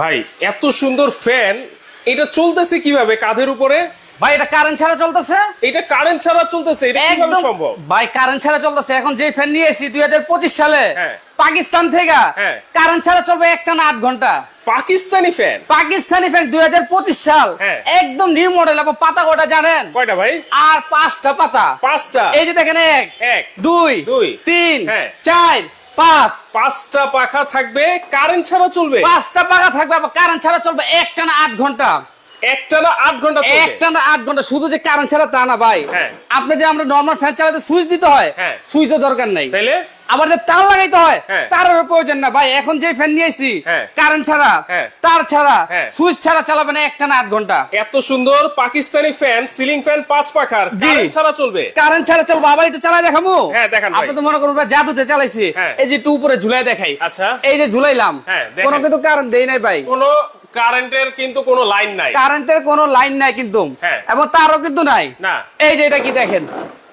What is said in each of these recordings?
ভাই এত সুন্দর ফ্যান এটা চলতেছে কীভাবে কাঁধের উপরে? ভাই এটা কারেন্ট ছাড়া চলতেছে? এটা কারেন্ট ছাড়া চলতেছে এটা কীভাবে সম্ভব? ভাই কারেন্ট ছাড়া চলতেছে। এখন যে ফ্যান নিয়ে এসেছি দুই হাজার পঁচিশ সালে হ্যাঁ। পাকিস্তান থেকে হ্যাঁ। কারেন্ট ছাড়া চলবে একটা না আট ঘণ্টা। পাকিস্তানি ফ্যান পাকিস্তানি ফ্যান দুই হাজার পঁচিশ সাল হ্যাঁ। একদম নিউ মডেল এবং পাতা কটা জানেন? কয়টা ভাই? আর পাঁচটা পাতা। পাঁচটা। এই যে দেখেন এক এক দুই দুই, তিন হ্যাঁ। চার পাঁচ। পাঁচটা পাখা থাকবে কারেন্ট ছাড়া চলবে? পাঁচটা পাখা থাকবে আবার কারেন্ট ছাড়া চলবে একটা না আট ঘণ্টা? একটা না আট ঘণ্টা একটা না আট ঘণ্টা শুধু যে কারেন্ট ছাড়া তা না ভাই। হ্যাঁ। আপনি যে আমরা নর্মাল ফ্যান চালাতে সুইচ দিতে হয় সুইচ সুইচের দরকার নাই। তাইলে? আবার যে তার লাগাইতে হয় হ্যাঁ। প্রয়োজন না ভাই এখন যে ফ্যান নিয়েছি হ্যাঁ। কারেন্ট ছাড়া হ্যাঁ। তার ছাড়া হ্যাঁ। সুইচ ছাড়া চালাবে না একটা না আট ঘণ্টা এত সুন্দর পাকিস্তানি ফ্যান সিলিং ফ্যান পাঁচ পাখার জি। ছাড়া চলবে কারেন্ট ছাড়া চলবো আবার চালাই দেখাবো হ্যাঁ, দেখান আপনি তো মনে করুন জাদুতে চালাইছি হ্যাঁ। এই যে একটু উপরে ঝুলাই দেখাই আচ্ছা। এই যে ঝুলাইলাম হ্যাঁ, কোনো কিন্তু কারেন্ট দেই নাই ভাই কোনো কারেন্টের কিন্তু কোনো লাইন নাই কারেন্টের কোনো লাইন নাই কিন্তু হ্যাঁ। এবং তারও কিন্তু নাই না। এই যে এটা কি দেখেন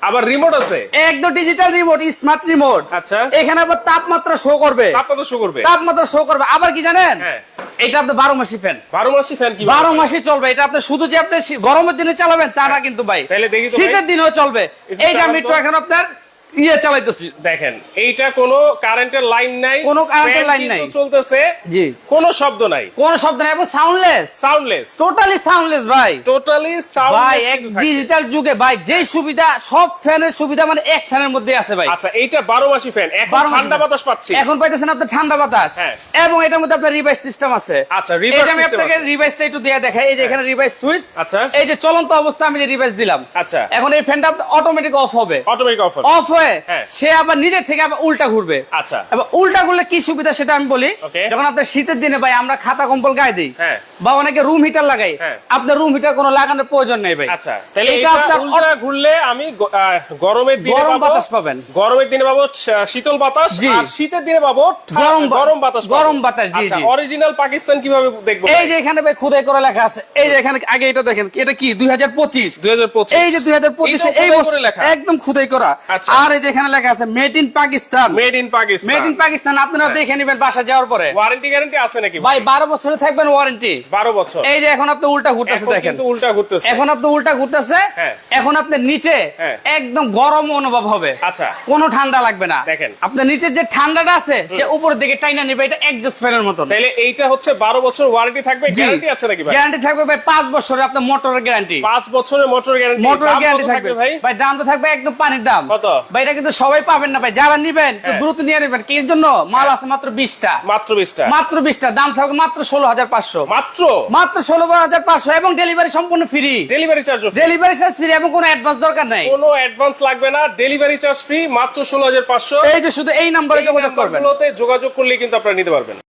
আবার রিমোট আছে? একদম ডিজিটাল রিমোট স্মার্ট রিমোট আচ্ছা। এখানে আবার তাপমাত্রা শো করবে। তাপমাত্রা শো করবে। তাপমাত্রা শো করবে। আবার কি জানেন? হ্যাঁ। এটা আপনি বারো মাসি ফ্যান বারো মাসি ফ্যান কি বারো মাসে চলবে। এটা আপনি শুধু যে আপনি গরমের দিনে চালাবেন তা না কিন্তু ভাই। তাহলে দেখি শীতের দিনেও চলবে। এই যে আমি একটু এখন আপনার ইয়ে চালাইতেছি। দেখেন এইটা কোনো কারেন্টের লাইন নাই কোনো কারেন্টের লাইন নাই। চলতেছে জি। কোনো শব্দ নাই। কোন শব্দ নাই এবং সাউন্ডলেস সাউন্ডলেস টোটালি সাউন্ডলেস ভাই। টোটালি ভাই এক ডিজিটাল যুগে ভাই যেই সুবিধা সব ফ্যানের সুবিধা মানে এক ফ্যানের মধ্যে আছে ভাই। আচ্ছা এইটা বারো মাসি ফ্যান এখন 12 ঠান্ডা বাতাস পাচ্ছি। এখন পাইতেছেন আপনার ঠান্ডা বাতাস। হ্যাঁ। এবং এটার মধ্যে আপনার রিভাইস সিস্টেম আছে। আচ্ছা, reverse এটা আমি আপনাকে রিভাইসটা একটু দিয়ে দেখাই। এই যে এখানে রিভাইস সুইচ আচ্ছা। এই যে চলন্ত অবস্থা আমি যে রিভাইস দিলাম। আচ্ছা। এখন এই ফ্যানটা অটোমেটিক অফ হবে। অটোমেটিক অফ অফ হয়ে হ্যাঁ। সে আবার নিজের থেকে আবার উল্টা ঘুরবে আচ্ছা এবার উল্টা করলে কি সুবিধা সেটা আমি বলি যখন আপনার শীতের দিনে ভাই আমরা খাতা কম্বল গায়ে দিই হ্যাঁ। বা অনেকে রুম হিটার লাগাই। আপনার রুম হিটার কোনো লাগানোর প্রয়োজন নেই ভাই আচ্ছা তাহলে এটা আপনার উল্টা ঘুরলে আমি গরমের দিনে গরম বাতাস পাবেন। গরমের দিনে পাবো শীতল বাতাস আর শীতের দিনে পাবো গরম গরম বাতাস গরম বাতাস, জি, আচ্ছা জি। অরিজিনাল পাকিস্তান কীভাবে দেখব এই যে এখানে ভাই খুদাই করে লেখা আছে এই যে এখানে আগে এটা দেখেন এটা কি দুই হাজার পঁচিশ দুই হাজার পঁচিশ এই যে দুই হাজার পঁচিশে এইটাও এই খোদাই বছর লেখা। একদম খুদাই করা আচ্ছা। আর এই যে এখানে লেখা আছে made in Pakistan made in Pakistan made in Pakistan আপনারা হ্যাঁ। দেখে নেবেন বাসা যাওয়ার পরে। ওয়ারেন্টি গ্যারান্টি আছে নাকি? ভাই বারো বছরে থাকবেন ওয়ারেন্টি বারো বছর। এই যে এখন আপনি উল্টা ঘুরতেছে দেখেন। কিন্তু উল্টা ঘুরতেছে। এখন আপনি উল্টা ঘুরতেছে হ্যাঁ। এখন আপনার নিচে হ্যাঁ। একদম গরম অনুভব হবে। আচ্ছা। কোনো ঠান্ডা লাগবে না। দেখেন। আপনার নিচের যে ঠান্ডাটা আছে সে উপরের দিকে টাইনা নেবে এটা একজস্ট ফ্যানের মতন। তাহলে এইটা হচ্ছে বারো বছর ওয়ারেন্টি থাকবে। গ্যারান্টি আছে নাকি ভাই? গ্যারান্টি থাকবে ভাই পাঁচ বছরের আপনার মোটরের গ্যারান্টি পাঁচ বছরের মোটর গ্যারান্টি মোটরের গ্যারান্টি থাকবে ভাই? ভাই দামটা থাকবে একদম পানির দাম। কত? ভাই এটা কিন্তু সবাই পাবেন না ভাই। যারা নিবেন হ্যাঁ। দ্রুত নিয়ে নেবেন। কি জন্য মাল আছে মাত্র বিশটা। মাত্র বিশটা। মাত্র বিশটা। দাম থাকবে মাত্র ষোলো হাজার পাঁচশো। মাত্র? মাত্র ষোলো হাজার পাঁচশো এবং ডেলিভারি সম্পূর্ণ free delivery charge delivery charge free এবং কোনো অ্যাডভান্স দরকার নাই। কোনো অ্যাডভান্স লাগবে না। ডেলিভারি চার্জ ফ্রি মাত্র ষোলো হাজার পাঁচশো। এই যে শুধু এই নাম্বারে যোগাযোগ করবেন। যোগাযোগ করলে কিন্তু আপনারা নিতে পারবেন।